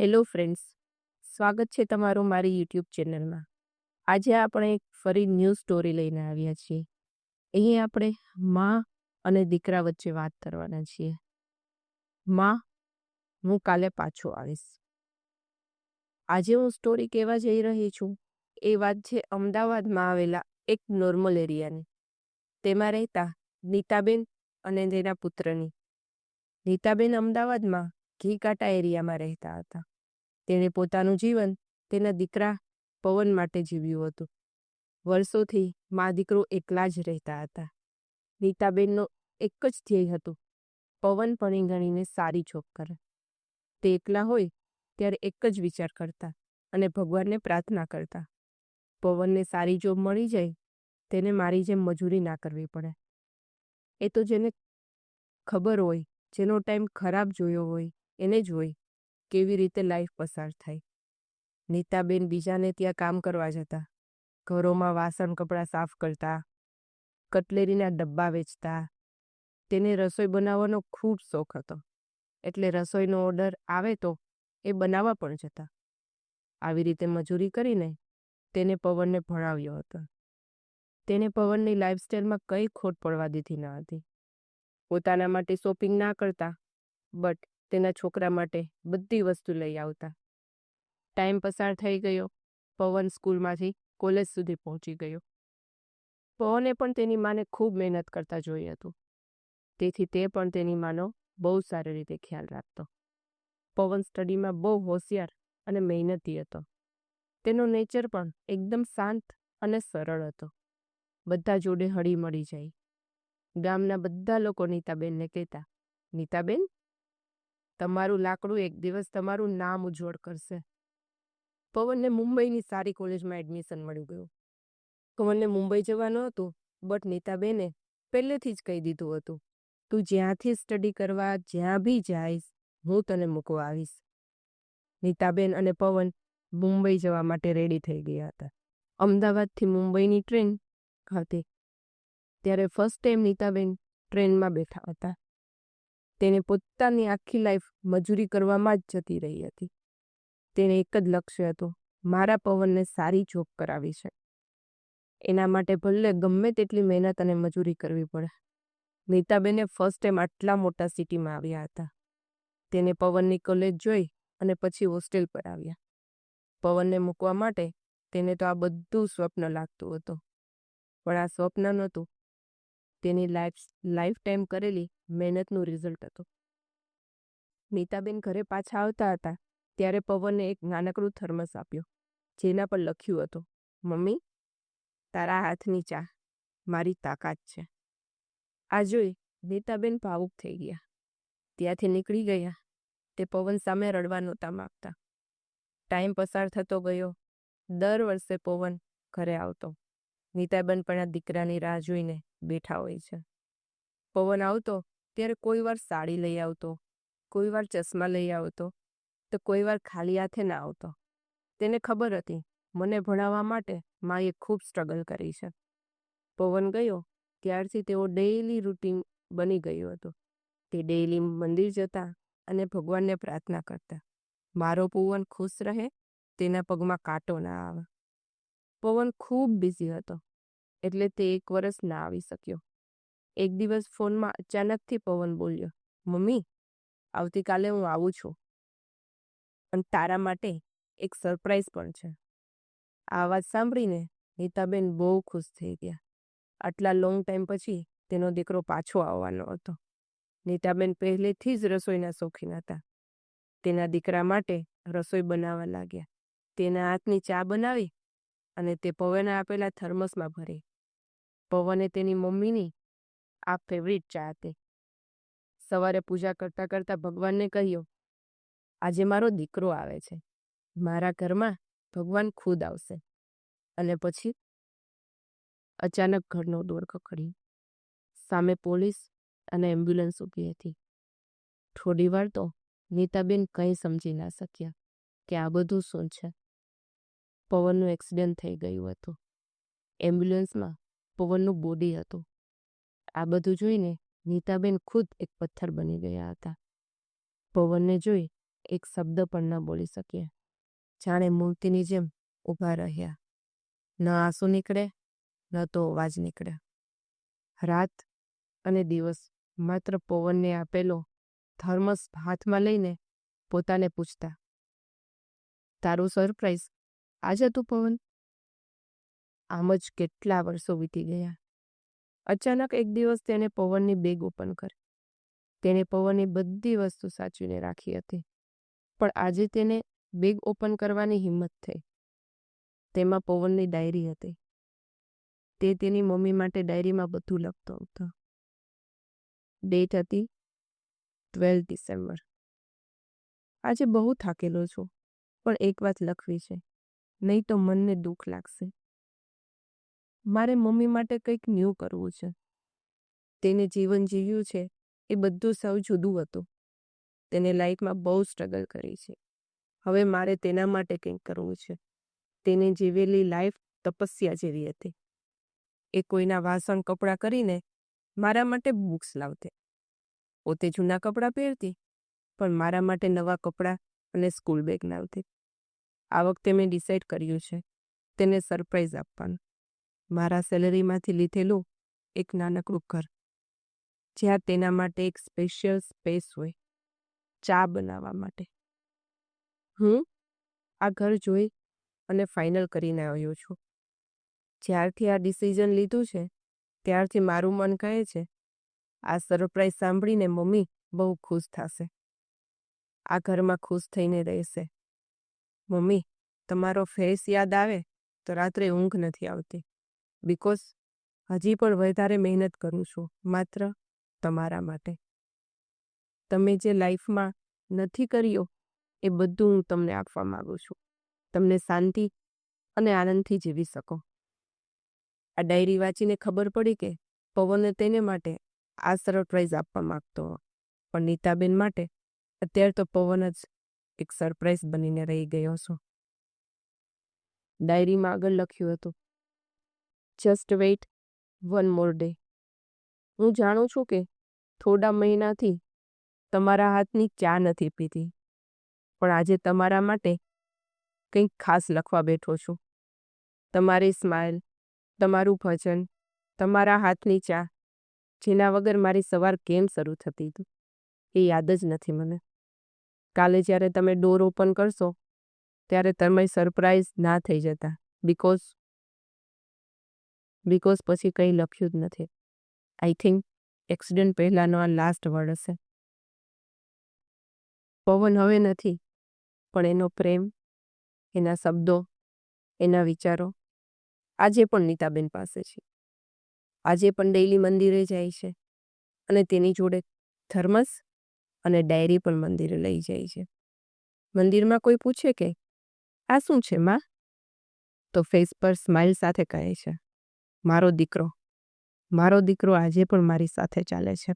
Hello friends, સ્વાગત છે તમારું મારી યુટ્યુબ ચેનલમાં. આજે આપણે એક ફરી ન્યૂ સ્ટોરી લઈને આવ્યા છીએ. અહીં આપણે મા અને દીકરા વચ્ચે વાત કરવાના છીએ. મા, હું કાલે પાછો આવીશ. આજે હું સ્ટોરી કહેવા જઈ રહી છું. એ વાત છે અમદાવાદમાં આવેલા એક નોર્મલ એરિયાની. તેમાં રહેતા નીતાબેન અને તેના પુત્રની. નીતાબેન અમદાવાદમાં ઘીકાંટા એરિયામાં રહેતા હતા. તેણે પોતાનું જીવન તેના દીકરા પવન માટે જીવ્યું હતું. વર્ષોથી મા દીકરો એકલા જ રહેતા હતા. નીતાબેનનો એક જ ધ્યેય હતો, પવન પણી ગણીને સારી જોબ કરે. તે એકલા હોય ત્યારે એક જ વિચાર કરતા અને ભગવાનને પ્રાર્થના કરતા. પવનને સારી જોબ મળી જાય, તેને મારી જેમ મજૂરી ના કરવી પડે. એ તો જેને ખબર હોય, જેનો ટાઈમ ખરાબ જોયો હોય એને જોઈ, કેવી રીતે લાઈફ પસાર થાય નીતાબેન બીજાને ત્યાં કામ કરવા જતા. ઘરોમાં વાસણ કપડાં સાફ કરતા. કટલેરીના ડબ્બા વેચતા. તેને રસોઈ બનાવવાનો ખૂબ શોખ હતો. એટલે રસોઈનો ઓર્ડર આવે તો એ બનાવવા પણ જતા. આવી રીતે મજૂરી કરીને તેને પવનને ભણાવ્યો હતો. તેને પવનની લાઈફસ્ટાઈલમાં કંઈ ખોટ પડવા દીધી ન હતી. પોતાના માટે શોપિંગ ના કરતા, બટ તેના છોકરા માટે બધી વસ્તુ લઈ આવતા. ટાઈમ પસાર થઈ ગયો. પવન સ્કૂલમાંથી કોલેજ સુધી પહોંચી ગયો. પવને પણ તેની માને ખૂબ મહેનત કરતા જોઈ હતું. તેથી તે પણ તેની માનો બહુ સારી રીતે ખ્યાલ રાખતો. પવન સ્ટડીમાં બહુ હોશિયાર અને મહેનતી હતો. તેનો નેચર પણ એકદમ શાંત અને સરળ હતો. બધા જોડે હળી મળી જાય. ગામના બધા લોકો નીતાબેનને કહેતા, નીતાબેન તમારું લાકડું એક દિવસ તમારું નામ ઉજ્જવળ કરશે. પવનને મુંબઈની સારી કોલેજમાં એડમિશન મળી ગયું. પવનને મુંબઈ જવાનું હતું, બટ નીતાબેને પહેલેથી જ કહી દીધું હતું, તું જ્યાંથી સ્ટડી કરવા જ્યાં બી જઈશ, હું તને મૂકવા આવીશ. નીતાબેન અને પવન મુંબઈ જવા માટે રેડી થઈ ગયા હતા. અમદાવાદથી મુંબઈની ટ્રેન હતી. ત્યારે ફર્સ્ટ ટાઈમ નીતાબેન ટ્રેનમાં બેઠા હતા. તેને પોતાની આખી લાઈફ મજૂરી કરવામાં જ જતી રહી હતી. તેને એક જ લક્ષ્ય હતું, મારા પવનને સારી જોબ કરાવી છે. એના માટે ભલે ગમે તેટલી મહેનત અને મજૂરી કરવી પડે, નીતાબેને ફર્સ્ટ ટાઈમ આટલા મોટા સિટીમાં આવ્યા હતા. તેને પવનની કોલેજ જોઈ અને પછી હોસ્ટેલ પર આવ્યા. પવનને મૂકવા માટે તેને તો આ બધું સ્વપ્ન લાગતું હતું. પણ આ સ્વપ્ન નહોતું તેની લાઈફ લાઈફ ટાઈમ કરેલી મહેનતનું રિઝલ્ટ હતું. નીતાબેન ઘરે પાછા આવતા હતા ત્યારે પવને એક નાનકડું થર્મસ આપ્યું, જેના પર લખ્યું હતું, મમ્મી, તારા હાથની ચા, મારી તાકાત છે. આ જોઈ નીતાબેન ભાવુક થઈ ગયા. ત્યાંથી નીકળી ગયા. તે પવન સામે રડવા નહોતા માગતા ટાઈમ પસાર થતો ગયો. દર વર્ષે પવન ઘરે આવતો. નીતાબેન પણ આ દીકરાની રાહ જોઈને બેઠા હોય છે. પવન આવતો ત્યારે કોઈ વાર સાડી લઈ આવતો, કોઈ વાર ચશ્મા લઈ આવતો, તો કોઈ વાર ખાલી હાથે ના આવતો. તેને ખબર હતી, મને ભણાવવા માટે માએ ખૂબ સ્ટ્રગલ કરી છે. પવન ગયો ત્યારથી તેઓ ડેઈલી રૂટીન બની ગયું હતું. તે ડેઈલી મંદિર જતા અને ભગવાનને પ્રાર્થના કરતા, મારો પવન ખુશ રહે, તેના પગમાં કાંટો ના આવે. પવન ખૂબ બિઝી હતો. એટલે તે એક વર્ષ ના આવી શક્યો. એક દિવસ ફોનમાં અચાનકથી પવન બોલ્યો, મમ્મી, આવતીકાલે હું આવું છું. પણ તારા માટે એક સરપ્રાઈઝ પણ છે. આ વાત સાંભળીને નીતાબેન બહુ ખુશ થઈ ગયા. આટલા લોંગ ટાઈમ પછી તેનો દીકરો પાછો આવવાનો હતો. નીતાબેન પહેલેથી જ રસોઈના શોખીન હતા. તેના દીકરા માટે રસોઈ બનાવવા લાગ્યા. તેના હાથની ચા બનાવી અને તે પવને આપેલા થર્મસમાં ભરી. પવને તેની મમ્મીની આ ફેવરિટ ચા હતી. સવારે પૂજા કરતા કરતા ભગવાનને કહ્યું, આજે મારો દીકરો આવે છે. મારા ઘરમાં ભગવાન ખુદ આવશે. અને પછી અચાનક ઘરનો દોર ખખડ્યો. સામે પોલીસ અને એમ્બ્યુલન્સ ઊભી હતી. થોડી વાર તો નીતાબેન કંઈ સમજી ના શક્યા કે આ બધું શું છે. પવનનું એક્સિડન્ટ થઈ ગયું હતું. એમ્બ્યુલન્સમાં પવનનું બોડી હતું. આ બધું જોઈને નીતાબેન ખુદ એક પથ્થર બની ગયા હતા. પવનને જોઈ એક શબ્દ પણ ન બોલી શક્યા. જાણે મૂર્તિની જેમ ઊભા રહ્યા. ન આંસુ નીકળે, ન તો અવાજ નીકળે. રાત અને દિવસ માત્ર પવનને આપેલો થર્મસ હાથમાં લઈને પોતાને પૂછતા, તારું સરપ્રાઈઝ આજે હતો પવન? આમ જ કેટલા વર્ષો વીતી ગયા. અચાનક એક દિવસ તેને પવનની બેગ ઓપન કરી. તેણે પવનની બધી વસ્તુ સાચવીને રાખી હતી. પણ આજે તેને બેગ ઓપન કરવાની હિંમત થઈ. તેમાં પવનની ડાયરી હતી. તે તેની મમ્મી માટે ડાયરીમાં બધું લખતો હતો. ડેટ હતી ટ્વેલ્વ ડિસેમ્બર. આજે બહુ થાકેલો છું, પણ એક વાત લખવી છે. નહીં તો મનને દુઃખ લાગશે. મારે મમ્મી માટે કંઈક ન્યૂ કરવું છે. તેને જીવન જીવ્યું છે એ બધું સૌ જુદું હતું. તેને લાઈફમાં બહુ સ્ટ્રગલ કરી છે. હવે મારે તેના માટે કંઈક કરવું છે. તેને જીવેલી લાઈફ તપસ્યા જેવી હતી. એ કોઈના વાસણ કપડાં કરીને મારા માટે બુક્સ લાવતે. પોતે જૂના કપડાં પહેરતી, પણ મારા માટે નવા કપડાં અને સ્કૂલ બેગ લાવતી. આ વખતે મેં ડિસાઈડ કર્યું છે તેને સરપ્રાઈઝ આપવાનું. મારા સેલરીમાંથી લીધેલું એક નાનકડું ઘર, જ્યાં તેના માટે એક સ્પેશિયલ સ્પેસ હોય, ચા બનાવવા માટે. હું આ ઘર જોઈ અને ફાઇનલ કરીને આવ્યો છું. જ્યારથી આ ડિસિઝન લીધું છે, ત્યારથી મારું મન કહે છે, આ સરપ્રાઈઝ સાંભળીને મમ્મી બહુ ખુશ થશે. આ ઘરમાં ખુશ થઈને રહેશે. મમ્મી, તમારો ફેસ યાદ આવે તો રાત્રે ઊંઘ નથી આવતી. બિકોઝ હજી પણ વધારે મહેનત કરું છું, માત્ર તમારા માટે. તમે જે લાઈફમાં નથી કર્યો, એ બધું હું તમને આપવા માગું છું. તમને શાંતિ અને આનંદથી જીવી શકો. આ ડાયરી વાંચીને ખબર પડી કે પવને તેને માટે આ સરપ્રાઈઝ આપવા માંગતો. પણ નીતાબેન માટે અત્યારે તો પવન જ એક સરપ્રાઈઝ બનીને રહી ગયો છું. ડાયરીમાં આગળ લખ્યું હતું, just wait one more day. હું જાણું છું કે થોડા મહિનાથી તમારા હાથની ચા નથી પીધી, પણ આજે તમારા માટે કંઈક ખાસ લખવા બેઠો છું. તમારી સ્માઇલ તમારું ભજન, તમારા હાથની ચા, જેના વગર મારી સવાર કેમ શરૂ થતી હતી એ યાદ જ નથી મને. કાલે જ્યારે તમે ડોર ઓપન કરશો, ત્યારે તમે સરપ્રાઈઝ ના થઈ જતા. બિકોઝ બિકોઝ પછી કંઈ લખ્યું જ નથી. આઈ થિંક એક્સિડન્ટ પહેલાંનો આ લાસ્ટ વર્ડ હશે. પવન હવે નથી, પણ એનો પ્રેમ, એના શબ્દો, એના વિચારો, આજે પણ નીતાબેન પાસે છે. આજે પણ ડેઈલી મંદિરે જાય છે. અને તેની જોડે થર્મસ અને ડાયરી પણ મંદિરે લઈ જાય છે. મંદિરમાં કોઈ પૂછે કે, આ શું છે, માં? તો ફેસ પર સ્માઇલ સાથે કહે છે, મારો દીકરો મારો દીકરો આજે પણ મારી સાથે ચાલે છે.